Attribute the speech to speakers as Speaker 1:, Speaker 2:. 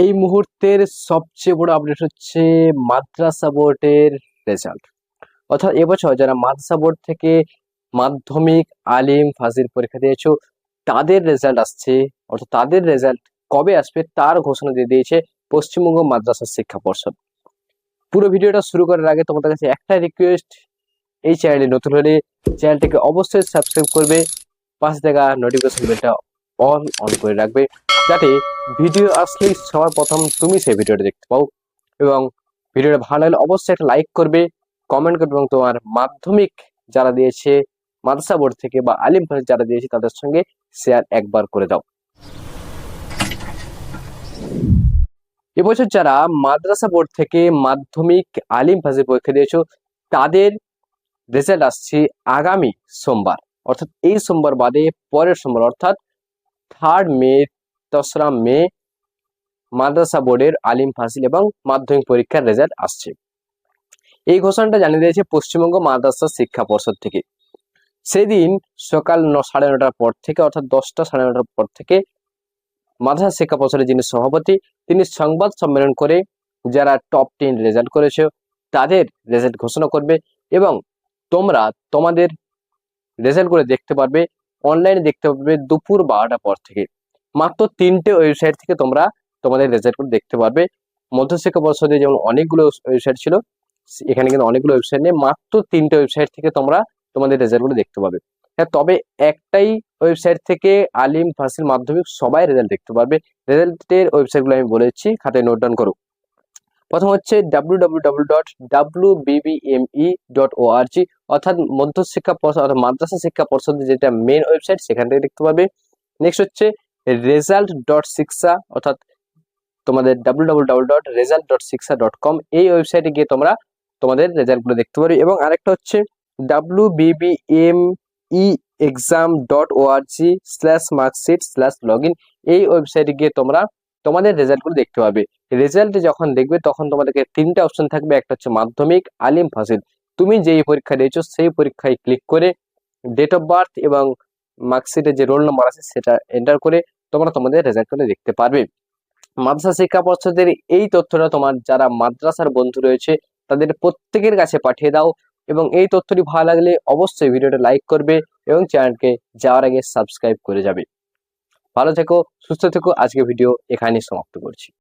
Speaker 1: এই মুহূর্তের সবচেয়ে বড় আপডেট হচ্ছে মাদ্রাসা বোর্ডের রেজাল্ট অর্থাৎ এবছর যারা মাদ্রাসা বোর্ড থেকে মাধ্যমিক, আলিম ফাজির পরীক্ষা দিয়েছ, তাদের রেজাল্ট আসছে। অর্থাৎ তাদের রেজাল্ট কবে আসবে তার ঘোষণা দিয়ে দিয়েছে পশ্চিমবঙ্গ মাদ্রাসা শিক্ষা পর্ষদ। পুরো ভিডিওটা শুরু করার আগে তোমাদের কাছে একটা রিকোয়েস্ট এই চ্যানেলে নতুন হলে চ্যানেলটিকে অবশ্যই সাবস্ক্রাইব করবে, পাশে থাকা নোটিফিকেশন বেলটা অন অন করে রাখবে যাতে ভিডিও আসলে সবার প্রথম তুমি সেই ভিডিওটা দেখতে পাও। এবং ভিডিওটা ভালো লাগলে অবশ্যই একটা লাইক করবে কমেন্ট করবে এবং তোমার মাধ্যমিক যারা দিয়েছে, মাদ্রাসা বোর্ড থেকে বা আলিম ফাজ যারা দিয়েছে তাদের সঙ্গে শেয়ার একবার করে দাও। এবছর যারা মাদ্রাসা বোর্ড থেকে মাধ্যমিক, আলিম ফাজের পরীক্ষা দিয়েছ, তাদের রেজাল্ট আসছে আগামী সোমবার। অর্থাৎ এই সোমবার বাদে পরের সোমবার, অর্থাৎ থার্ড মে দশরা মে মাদ্রাসা বোর্ডের আলিম ফাসিল এবং মাধ্যমিক পরীক্ষার রেজাল্ট আসছে। এই ঘোষণাটা জানিয়ে দিয়েছে পশ্চিমবঙ্গ মাদ্রাসা শিক্ষা পর্ষদ থেকে। সেদিন সকাল ন, সাড়ে নটার পর থেকে অর্থাৎ দশটা, সাড়ে নটার পর থেকে মাদ্রাসা শিক্ষা পর্ষদের যিনি সভাপতি, তিনি সংবাদ সম্মেলন করে যারা টপ টেন রেজাল্ট করেছে, তাদের রেজাল্ট ঘোষণা করবে এবং তোমরা তোমাদের রেজাল্ট করে দেখতে পারবে। অনলাইনে দেখতে পাবে দুপুর বারোটা পর থেকে। মাত্র তিনটে ওয়েবসাইট থেকে তোমরা তোমাদের রেজাল্ট করে দেখতে পারবে। মধ্যশিক্ষা পর্ষদে যেমন অনেকগুলো ওয়েবসাইট ছিল এখানে কিন্তু অনেকগুলো ওয়েবসাইট নেই, মাত্র তিনটে ওয়েবসাইট থেকে তোমরা তোমাদের রেজাল্ট রেজাল্টগুলো দেখতে পাবে। হ্যাঁ তবে একটাই ওয়েবসাইট থেকে আলিম, ফাসিল, মাধ্যমিক সবাই রেজাল্ট দেখতে পারবে। রেজাল্টের ওয়েবসাইটগুলো আমি বলেছি খাতায় নোট ডাউন করো। প্রথম হচ্ছে W W W dot W BBME dot ORG অর্থাৎ মধ্যশিক্ষা পর্ষদ অর্থাৎ মাদ্রাসা শিক্ষা পর্ষদের যেটা মেন ওয়েবসাইট সেখান থেকে দেখতে পাবে। নেক্সট হচ্ছে রেজাল্ট ডট শিক্ষা অর্থাৎ তোমাদের W W W dot result dot শিক্ষা ডট কম এই ওয়েবসাইটে গিয়ে তোমরা তোমাদের রেজাল্টগুলো দেখতে পারবে। এবং আরেকটা হচ্ছে W BBM E exam dot ORG slash marksheet slash log এই ওয়েবসাইটে গিয়ে তোমরা তোমাদের রেজাল্টগুলো দেখতে পাবে। রেজাল্টে যখন দেখবে, তখন তোমাদেরকে তিনটা অপশন থাকবে। একটা হচ্ছে মাধ্যমিক, আলিম ফাসিল তুমি যেই পরীক্ষা দিয়েছ, সেই পরীক্ষায় ক্লিক করে ডেট অফ বার্থ এবং মার্কশিটের যে রোল নম্বর আছে, সেটা এন্টার করে তোমরা তোমাদের রেজাল্টগুলো দেখতে পারবে। মাদ্রাসা শিক্ষা পর্ষদের এই তথ্যটা তোমার যারা মাদ্রাসার বন্ধু রয়েছে, তাদের প্রত্যেকের কাছে পাঠিয়ে দাও এবং এই তথ্যটি ভালো লাগলে অবশ্যই ভিডিওটা লাইক করবে এবং চ্যানেলকে যাওয়ার আগে সাবস্ক্রাইব করে যাবে। ভালো থেকো, সুস্থ থেকো। আজকে ভিডিও এখানেই সমাপ্ত করছি।